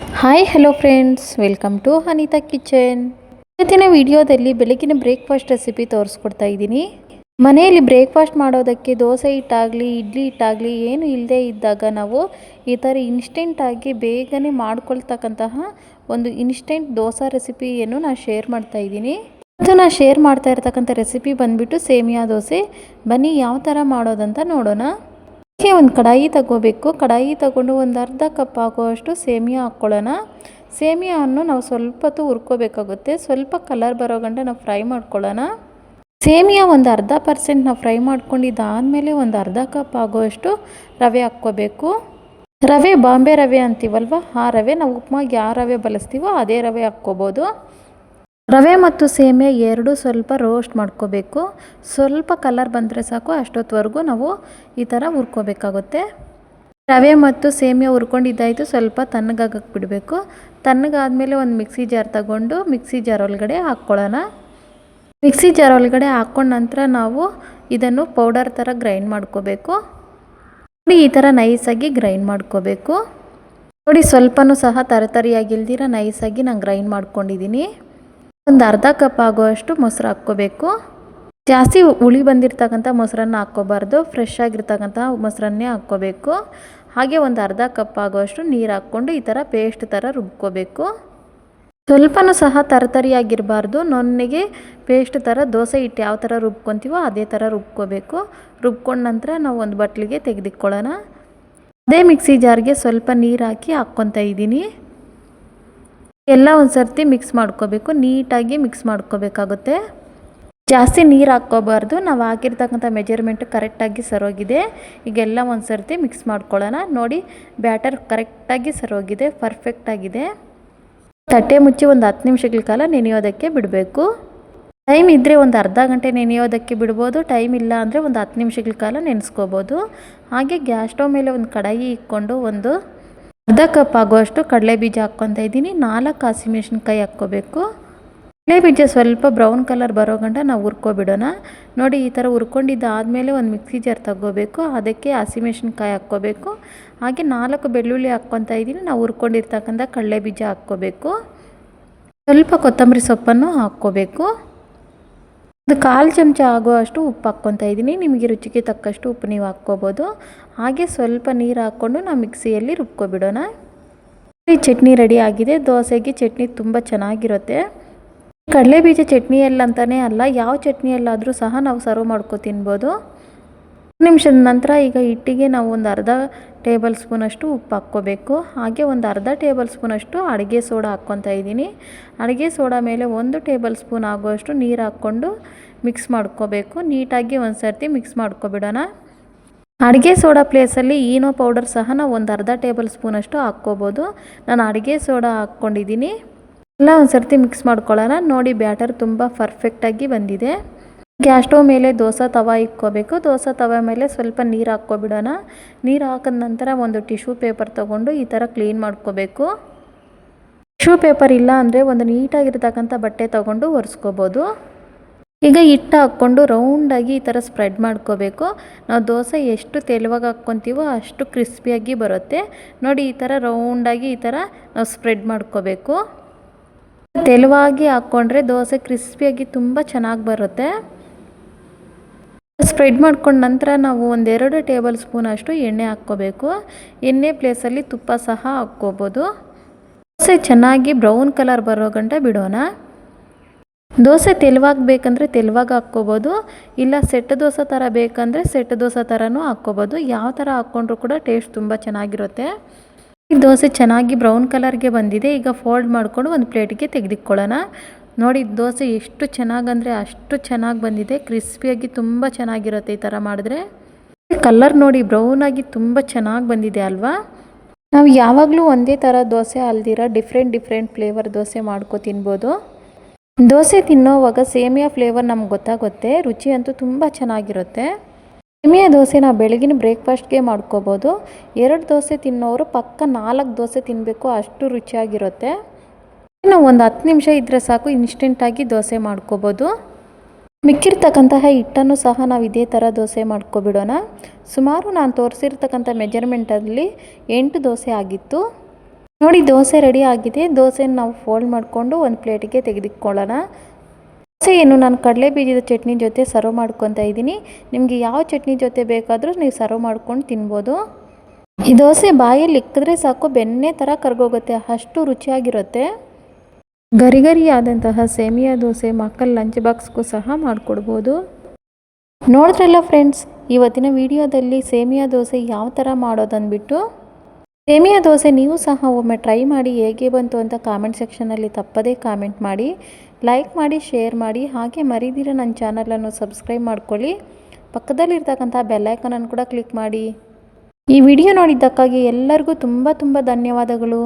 Hi hello friends welcome to Anitha kitchen ಇವತ್ತಿನ ವಿಡಿಯೋದಲ್ಲಿ ಬೆಳಗಿನ ಬ್ರೇಕ್ಫಾಸ್ಟ್ ರೆಸಿಪಿ ತೋರಿಸ್ಕೊಡ್ತಾ ಇದ್ದೀನಿ. ಮನೆಯಲ್ಲಿ ಬ್ರೇಕ್ಫಾಸ್ಟ್ ಮಾಡೋದಕ್ಕೆ ದೋಸೆ ಹಿಟ್ಟಾಗಲಿ, ಇಡ್ಲಿ ಹಿಟ್ಟಾಗಲಿ ಏನು ಇಲ್ಲದೆ ಇದ್ದಾಗ ನಾವು ಈ ಥರ ಇನ್ಸ್ಟೆಂಟಾಗಿ ಬೇಗನೆ ಮಾಡ್ಕೊಳ್ತಕ್ಕಂತಹ ಒಂದು ಇನ್ಸ್ಟೆಂಟ್ ದೋಸೆ ರೆಸಿಪಿಯನ್ನು ನಾನು ಶೇರ್ ಮಾಡ್ತಾ ಇದ್ದೀನಿ. ಮತ್ತು ನಾನು ಶೇರ್ ಮಾಡ್ತಾ ಇರ್ತಕ್ಕಂಥ ರೆಸಿಪಿ ಬಂದುಬಿಟ್ಟು ಸೇಮಿಯಾ ದೋಸೆ. ಬನ್ನಿ ಯಾವ ಥರ ಮಾಡೋದಂತ ನೋಡೋಣ. ಅದಕ್ಕೆ ಒಂದು ಕಡಾಯಿ ತಗೋಬೇಕು. ಕಡಾಯಿ ತಗೊಂಡು ಒಂದು ಅರ್ಧ ಕಪ್ ಆಗುವಷ್ಟು ಸೇಮಿಯಾ ಹಾಕ್ಕೊಳ್ಳೋಣ. ಸೇಮಿಯಾವನ್ನು ನಾವು ಸ್ವಲ್ಪ ಹೊತ್ತು ಹುರ್ಕೋಬೇಕಾಗುತ್ತೆ. ಸ್ವಲ್ಪ ಕಲರ್ ಬರೋ ಗಂಟ ನಾವು ಫ್ರೈ ಮಾಡ್ಕೊಳ್ಳೋಣ. ಸೇಮಿಯಾ ಒಂದು ಅರ್ಧ ಪರ್ಸೆಂಟ್ ನಾವು ಫ್ರೈ ಮಾಡ್ಕೊಂಡಿದ್ದಾದಮೇಲೆ ಒಂದು ಅರ್ಧ ಕಪ್ ಆಗುವಷ್ಟು ರವೆ ಹಾಕ್ಕೋಬೇಕು. ರವೆ ಬಾಂಬೆ ರವೆ ಅಂತೀವಲ್ವ? ಆ ರವೆ ನಾವು ಉಪ್ಮಾಗಿ ಯಾವ ರವೆ ಬಳಸ್ತೀವೋ ಅದೇ ರವೆ ಹಾಕ್ಕೋಬೋದು. ರವೆ ಮತ್ತು ಸೇಮೆ ಎರಡು ಸ್ವಲ್ಪ ರೋಸ್ಟ್ ಮಾಡ್ಕೋಬೇಕು. ಸ್ವಲ್ಪ ಕಲರ್ ಬಂದರೆ ಸಾಕು, ಅಷ್ಟೊತ್ತವರೆಗೂ ನಾವು ಈ ಥರ ಹುರ್ಕೋಬೇಕಾಗುತ್ತೆ. ರವೆ ಮತ್ತು ಸೇಮಿಯಾ ಹುರ್ಕೊಂಡಿದ್ದಾಯಿತು, ಸ್ವಲ್ಪ ತಣ್ಣಗಾಗಕ್ಕೆ ಬಿಡಬೇಕು. ತಣ್ಣಗಾದಮೇಲೆ ಒಂದು ಮಿಕ್ಸಿ ಜಾರ್ ತಗೊಂಡು ಮಿಕ್ಸಿ ಜಾರ್ ಒಳಗಡೆ ಹಾಕ್ಕೊಳ್ಳೋಣ. ಮಿಕ್ಸಿ ಜಾರ್ ಒಳಗಡೆ ಹಾಕ್ಕೊಂಡ ನಂತರ ನಾವು ಇದನ್ನು ಪೌಡರ್ ಥರ ಗ್ರೈಂಡ್ ಮಾಡ್ಕೋಬೇಕು. ನೋಡಿ ಈ ಥರ ನೈಸಾಗಿ ಗ್ರೈಂಡ್ ಮಾಡ್ಕೋಬೇಕು. ನೋಡಿ ಸ್ವಲ್ಪನೂ ಸಹ ತರತರಿಯಾಗಿಲ್ದಿರ ನೈಸಾಗಿ ನಾನು ಗ್ರೈಂಡ್ ಮಾಡ್ಕೊಂಡಿದ್ದೀನಿ ಒಂದು ಅರ್ಧ ಕಪ್ ಆಗುವಷ್ಟು ಮೊಸರು ಹಾಕ್ಕೋಬೇಕು. ಜಾಸ್ತಿ ಹುಳಿ ಬಂದಿರ್ತಕ್ಕಂಥ ಮೊಸರನ್ನ ಹಾಕ್ಕೋಬಾರ್ದು. ಫ್ರೆಶ್ ಆಗಿರ್ತಕ್ಕಂಥ ಮೊಸರನ್ನೇ ಹಾಕ್ಕೋಬೇಕು. ಹಾಗೆ ಒಂದು ಅರ್ಧ ಕಪ್ ಆಗುವಷ್ಟು ನೀರು ಹಾಕ್ಕೊಂಡು ಈ ಥರ ಪೇಸ್ಟ್ ಥರ ರುಬ್ಕೋಬೇಕು. ಸ್ವಲ್ಪನೂ ಸಹ ತರತರಿಯಾಗಿರಬಾರ್ದು. ನೊನ್ನೆಗೆ ಪೇಸ್ಟ್ ಥರ ದೋಸೆ ಹಿಟ್ಟು ಯಾವ ಥರ ರುಬ್ಕೊತೀವೋ ಅದೇ ಥರ ರುಬ್ಕೋಬೇಕು. ರುಬ್ಕೊಂಡ ನಂತರ ನಾವು ಒಂದು ಬಟ್ಲಿಗೆ ತೆಗೆದಿಕ್ಕೊಳ್ಳೋಣ ಅದೇ ಮಿಕ್ಸಿ ಜಾರ್ಗೆ ಸ್ವಲ್ಪ ನೀರು ಹಾಕಿ ಹಾಕ್ಕೊತಾ ಇದ್ದೀನಿ. ಎಲ್ಲ ಒಂದು ಸರ್ತಿ ಮಿಕ್ಸ್ ಮಾಡ್ಕೋಬೇಕು, ನೀಟಾಗಿ ಮಿಕ್ಸ್ ಮಾಡ್ಕೋಬೇಕಾಗುತ್ತೆ. ಜಾಸ್ತಿ ನೀರು ಹಾಕ್ಕೋಬಾರ್ದು, ನಾವು ಹಾಕಿರ್ತಕ್ಕಂಥ ಮೆಜರ್ಮೆಂಟ್ ಕರೆಕ್ಟಾಗಿ ಸರೋಗಿದೆ. ಈಗೆಲ್ಲ ಒಂದು ಸರ್ತಿ ಮಿಕ್ಸ್ ಮಾಡ್ಕೊಳ್ಳೋಣ. ನೋಡಿ ಬ್ಯಾಟರ್ ಕರೆಕ್ಟಾಗಿ ಸರೋಗಿದೆ ಪರ್ಫೆಕ್ಟಾಗಿದೆ ತಟ್ಟೆ ಮುಚ್ಚಿ ಒಂದು ಹತ್ತು ನಿಮಿಷಗಳ ಕಾಲ ನೆನೆಯೋದಕ್ಕೆ ಬಿಡಬೇಕು. ಟೈಮ್ ಇದ್ದರೆ ಒಂದು ಅರ್ಧ ಗಂಟೆ ನೆನೆಯೋದಕ್ಕೆ ಬಿಡ್ಬೋದು ಟೈಮ್ ಇಲ್ಲ ಅಂದರೆ ಒಂದು ಹತ್ತು ನಿಮಿಷಗಳ ಕಾಲ ನೆನೆಸ್ಕೋಬೋದು. ಹಾಗೆ ಗ್ಯಾಸ್ ಸ್ಟವ್ ಮೇಲೆ ಒಂದು ಕಡಾಯಿ ಇಕ್ಕೊಂಡು ಒಂದು ಅರ್ಧ ಕಪ್ ಆಗುವಷ್ಟು ಕಡಲೆ ಬೀಜ ಹಾಕ್ಕೊತಾ ಇದ್ದೀನಿ. ನಾಲ್ಕು ಹಸಿಮೆಣ್ಸಿನ್ಕಾಯಿ ಹಾಕ್ಕೋಬೇಕು. ಕಡಲೆ ಬೀಜ ಸ್ವಲ್ಪ ಬ್ರೌನ್ ಕಲರ್ ಬರೋ ಗಂಟ ನಾವು ಹುರ್ಕೊಬಿಡೋಣ. ನೋಡಿ ಈ ಥರ ಹುರ್ಕೊಂಡಿದ್ದಾದಮೇಲೆ ಒಂದು ಮಿಕ್ಸಿ ಜಾರ್ ತಗೋಬೇಕು. ಅದಕ್ಕೆ ಹಸಿಮೆಣ್ಸಿನ್ಕಾಯಿ ಹಾಕ್ಕೋಬೇಕು. ಹಾಗೆ ನಾಲ್ಕು ಬೆಳ್ಳುಳ್ಳಿ ಹಾಕ್ಕೊತಾ ಇದ್ದೀನಿ. ನಾವು ಹುರ್ಕೊಂಡಿರ್ತಕ್ಕಂಥ ಕಡಲೆ ಬೀಜ ಹಾಕ್ಕೋಬೇಕು. ಸ್ವಲ್ಪ ಕೊತ್ತಂಬರಿ ಸೊಪ್ಪನ್ನು ಹಾಕ್ಕೋಬೇಕು. ಒಂದು ಕಾಲು ಚಮಚ ಆಗುವಷ್ಟು ಉಪ್ಪು ಹಾಕ್ಕೊತಾ ಇದ್ದೀನಿ. ನಿಮಗೆ ರುಚಿಗೆ ತಕ್ಕಷ್ಟು ಉಪ್ಪು ನೀವು ಹಾಕ್ಕೋಬೋದು. ಹಾಗೆ ಸ್ವಲ್ಪ ನೀರು ಹಾಕ್ಕೊಂಡು ನಾವು ಮಿಕ್ಸಿಯಲ್ಲಿ ರುಬ್ಕೊಬಿಡೋಣ. ಈ ಚಟ್ನಿ ರೆಡಿ ಆಗಿದೆ. ದೋಸೆಗೆ ಚಟ್ನಿ ತುಂಬ ಚೆನ್ನಾಗಿರುತ್ತೆ. ಕಡಲೆ ಬೀಜ ಚಟ್ನಿಯಲ್ಲಿ ಅಂತಲೇ ಅಲ್ಲ, ಯಾವ ಚಟ್ನಿಯಲ್ಲಾದರೂ ಸಹ ನಾವು ಸರ್ವ್ ಮಾಡ್ಕೊ ತಿನ್ಬೋದು. ನಿಮಿಷದ ನಂತರ ಈಗ ಹಿಟ್ಟಿಗೆ ನಾವು ಒಂದು ಅರ್ಧ ಟೇಬಲ್ ಸ್ಪೂನಷ್ಟು ಉಪ್ಪು ಹಾಕ್ಕೋಬೇಕು. ಹಾಗೆ ಒಂದು ಅರ್ಧ ಟೇಬಲ್ ಸ್ಪೂನಷ್ಟು ಅಡುಗೆ ಸೋಡಾ ಹಾಕ್ಕೊತಾ ಇದ್ದೀನಿ. ಅಡುಗೆ ಸೋಡಾ ಮೇಲೆ ಒಂದು ಟೇಬಲ್ ಸ್ಪೂನ್ ಆಗುವಷ್ಟು ನೀರು ಹಾಕ್ಕೊಂಡು ಮಿಕ್ಸ್ ಮಾಡ್ಕೋಬೇಕು. ನೀಟಾಗಿ ಒಂದು ಸರ್ತಿ ಮಿಕ್ಸ್ ಮಾಡ್ಕೊಬಿಡೋಣ. ಅಡುಗೆ ಸೋಡಾ ಪ್ಲೇಸಲ್ಲಿ ಈನೋ ಪೌಡರ್ ಸಹ ನಾವು ಒಂದು ಅರ್ಧ ಟೇಬಲ್ ಸ್ಪೂನಷ್ಟು ಹಾಕ್ಕೋಬೋದು. ನಾನು ಅಡುಗೆ ಸೋಡಾ ಹಾಕ್ಕೊಂಡಿದ್ದೀನಿ. ಎಲ್ಲ ಒಂದು ಸರ್ತಿ ಮಿಕ್ಸ್ ಮಾಡ್ಕೊಳ್ಳೋಣ. ನೋಡಿ ಬ್ಯಾಟರ್ ತುಂಬ ಪರ್ಫೆಕ್ಟಾಗಿ ಬಂದಿದೆ. ಗ್ಯಾಸ್ ಸ್ಟವ್ ಮೇಲೆ ದೋಸೆ ತವ ಇಕ್ಕೋಬೇಕು. ದೋಸೆ ತವ ಮೇಲೆ ಸ್ವಲ್ಪ ನೀರು ಹಾಕ್ಕೊಬಿಡೋಣ. ನೀರು ಹಾಕಿದ ನಂತರ ಒಂದು ಟಿಶ್ಯೂ ಪೇಪರ್ ತೊಗೊಂಡು ಈ ಥರ ಕ್ಲೀನ್ ಮಾಡ್ಕೋಬೇಕು. ಟಿಶ್ಯೂ ಪೇಪರ್ ಇಲ್ಲ ಅಂದರೆ ಒಂದು ನೀಟಾಗಿರ್ತಕ್ಕಂಥ ಬಟ್ಟೆ ತೊಗೊಂಡು ಒರೆಸ್ಕೋಬೋದು. ಈಗ ಹಿಟ್ಟು ಹಾಕ್ಕೊಂಡು ರೌಂಡಾಗಿ ಈ ಥರ ಸ್ಪ್ರೆಡ್ ಮಾಡ್ಕೋಬೇಕು. ನಾವು ದೋಸೆ ಎಷ್ಟು ತೆಳುವಾಗಿ ಹಾಕ್ಕೊತೀವೋ ಅಷ್ಟು ಕ್ರಿಸ್ಪಿಯಾಗಿ ಬರುತ್ತೆ. ನೋಡಿ ಈ ಥರ ರೌಂಡಾಗಿ ಈ ಥರ ನಾವು ಸ್ಪ್ರೆಡ್ ಮಾಡ್ಕೋಬೇಕು. ತೆಳುವಾಗಿ ಹಾಕ್ಕೊಂಡ್ರೆ ದೋಸೆ ಕ್ರಿಸ್ಪಿಯಾಗಿ ತುಂಬ ಚೆನ್ನಾಗಿ ಬರುತ್ತೆ. ಸ್ಪ್ರೆಡ್ ಮಾಡ್ಕೊಂಡ ನಂತರ ನಾವು ಒಂದೆರಡು ಟೇಬಲ್ ಸ್ಪೂನ್ ಅಷ್ಟು ಎಣ್ಣೆ ಹಾಕ್ಕೋಬೇಕು. ಎಣ್ಣೆ ಪ್ಲೇಸಲ್ಲಿ ತುಪ್ಪ ಸಹ ಹಾಕ್ಕೋಬೋದು. ದೋಸೆ ಚೆನ್ನಾಗಿ ಬ್ರೌನ್ ಕಲರ್ ಬರೋ ಗಂಟ ಬಿಡೋಣ. ದೋಸೆ ತೆಲುವಾಗಬೇಕಂದ್ರೆ ತೆಲುವಾಗ ಹಾಕ್ಕೋಬೋದು. ಇಲ್ಲ ಸೆಟ್ ದೋಸೆ ಥರ ಬೇಕಂದರೆ ಸೆಟ್ ದೋಸೆ ಥರನೂ ಹಾಕ್ಕೋಬೋದು. ಯಾವ ಥರ ಹಾಕ್ಕೊಂಡ್ರೂ ಕೂಡ ಟೇಸ್ಟ್ ತುಂಬ ಚೆನ್ನಾಗಿರುತ್ತೆ. ದೋಸೆ ಚೆನ್ನಾಗಿ ಬ್ರೌನ್ ಕಲರ್ಗೆ ಬಂದಿದೆ. ಈಗ ಫೋಲ್ಡ್ ಮಾಡಿಕೊಂಡು ಒಂದು ಪ್ಲೇಟಿಗೆ ತೆಗೆದಿಕ್ಕೊಳ್ಳೋಣ ನೋಡಿ, ದೋಸೆ ಎಷ್ಟು ಚೆನ್ನಾಗಂದರೆ ಅಷ್ಟು ಚೆನ್ನಾಗಿ ಬಂದಿದೆ. ಕ್ರಿಸ್ಪಿಯಾಗಿ ತುಂಬ ಚೆನ್ನಾಗಿರುತ್ತೆ ಈ ಥರ ಮಾಡಿದ್ರೆ. ಕಲರ್ ನೋಡಿ ಬ್ರೌನಾಗಿ ತುಂಬ ಚೆನ್ನಾಗಿ ಬಂದಿದೆ ಅಲ್ವಾ? ನಾವು ಯಾವಾಗಲೂ ಒಂದೇ ಥರ ದೋಸೆ ಅಲ್ದಿರ ಡಿಫ್ರೆಂಟ್ ಡಿಫ್ರೆಂಟ್ ಫ್ಲೇವರ್ ದೋಸೆ ಮಾಡ್ಕೊ ತಿನ್ಬೋದು. ದೋಸೆ ತಿನ್ನೋವಾಗ ಸೇಮಿಯಾ ಫ್ಲೇವರ್ ನಮ್ಗೆ ಗೊತ್ತಾಗುತ್ತೆ. ರುಚಿ ಅಂತೂ ತುಂಬ ಚೆನ್ನಾಗಿರುತ್ತೆ. ಸೇಮಿಯಾ ದೋಸೆ ನಾವು ಬೆಳಗಿನ ಬ್ರೇಕ್ಫಾಸ್ಟ್ಗೆ ಮಾಡ್ಕೋಬೋದು. ಎರಡು ದೋಸೆ ತಿನ್ನೋರು ಪಕ್ಕ ನಾಲ್ಕು ದೋಸೆ ತಿನ್ನಬೇಕು ಅಷ್ಟು ರುಚಿಯಾಗಿರುತ್ತೆ. ನಾವು ಒಂದು ಹತ್ತು ನಿಮಿಷ ಇದ್ದರೆ ಸಾಕು ಇನ್ಸ್ಟೆಂಟಾಗಿ ದೋಸೆ ಮಾಡ್ಕೋಬೋದು. ಮಿಕ್ಕಿರ್ತಕ್ಕಂತಹ ಹಿಟ್ಟನ್ನು ಸಹ ನಾವು ಇದೇ ಥರ ದೋಸೆ ಮಾಡ್ಕೊಬಿಡೋಣ. ಸುಮಾರು ನಾನು ತೋರಿಸಿರ್ತಕ್ಕಂಥ ಮೆಜರ್ಮೆಂಟಲ್ಲಿ ಎಂಟು ದೋಸೆ ಆಗಿತ್ತು. ನೋಡಿ, ದೋಸೆ ರೆಡಿ ಆಗಿದೆ. ದೋಸೆನ ನಾವು ಫೋಲ್ಡ್ ಮಾಡಿಕೊಂಡು ಒಂದು ಪ್ಲೇಟಿಗೆ ತೆಗೆದಿಟ್ಕೊಳ್ಳೋಣ ದೋಸೆಯನ್ನು ನಾನು ಕಡಲೆ ಬೀಜದ ಚಟ್ನಿ ಜೊತೆ ಸರ್ವ್ ಮಾಡ್ಕೊತಾ ಇದ್ದೀನಿ. ನಿಮಗೆ ಯಾವ ಚಟ್ನಿ ಜೊತೆ ಬೇಕಾದರೂ ನೀವು ಸರ್ವ್ ಮಾಡ್ಕೊಂಡು ತಿನ್ಬೋದು. ಈ ದೋಸೆ ಬಾಯಲ್ಲಿ ಇಕ್ಕಿದ್ರೆ ಸಾಕು, ಬೆಣ್ಣೆ ಥರ ಕರ್ಗೋಗುತ್ತೆ, ಅಷ್ಟು ರುಚಿಯಾಗಿರುತ್ತೆ. ಗರಿ ಗರಿಯಾದಂತಹ ಸೇಮಿಯಾ ದೋಸೆ, ಮಕ್ಕಳ ಲಂಚ್ ಬಾಕ್ಸ್ಗೂ ಸಹ ಮಾಡಿಕೊಡ್ಬೋದು. ನೋಡಿದ್ರಲ್ಲ ಫ್ರೆಂಡ್ಸ್, ಇವತ್ತಿನ ವಿಡಿಯೋದಲ್ಲಿ ಸೇಮಿಯಾ ದೋಸೆ ಯಾವ ಥರ ಮಾಡೋದಂದ್ಬಿಟ್ಟು? ಸೇಮಿಯಾ ದೋಸೆ ನೀವು ಸಹ ಒಮ್ಮೆ ಟ್ರೈ ಮಾಡಿ, ಹೇಗೆ ಬಂತು ಅಂತ ಕಾಮೆಂಟ್ ಸೆಕ್ಷನಲ್ಲಿ ತಪ್ಪದೇ ಕಾಮೆಂಟ್ ಮಾಡಿ, ಲೈಕ್ ಮಾಡಿ, ಶೇರ್ ಮಾಡಿ, ಹಾಗೆ ಮರಿದಿರ ನನ್ನ ಚಾನಲನ್ನು ಸಬ್ಸ್ಕ್ರೈಬ್ ಮಾಡ್ಕೊಳ್ಳಿ. ಪಕ್ಕದಲ್ಲಿರ್ತಕ್ಕಂಥ ಬೆಲ್ಲೈಕನನ್ನು ಕೂಡ ಕ್ಲಿಕ್ ಮಾಡಿ. ಈ ವಿಡಿಯೋ ನೋಡಿದ್ದಕ್ಕಾಗಿ ಎಲ್ಲರಿಗೂ ತುಂಬ ತುಂಬ ಧನ್ಯವಾದಗಳು.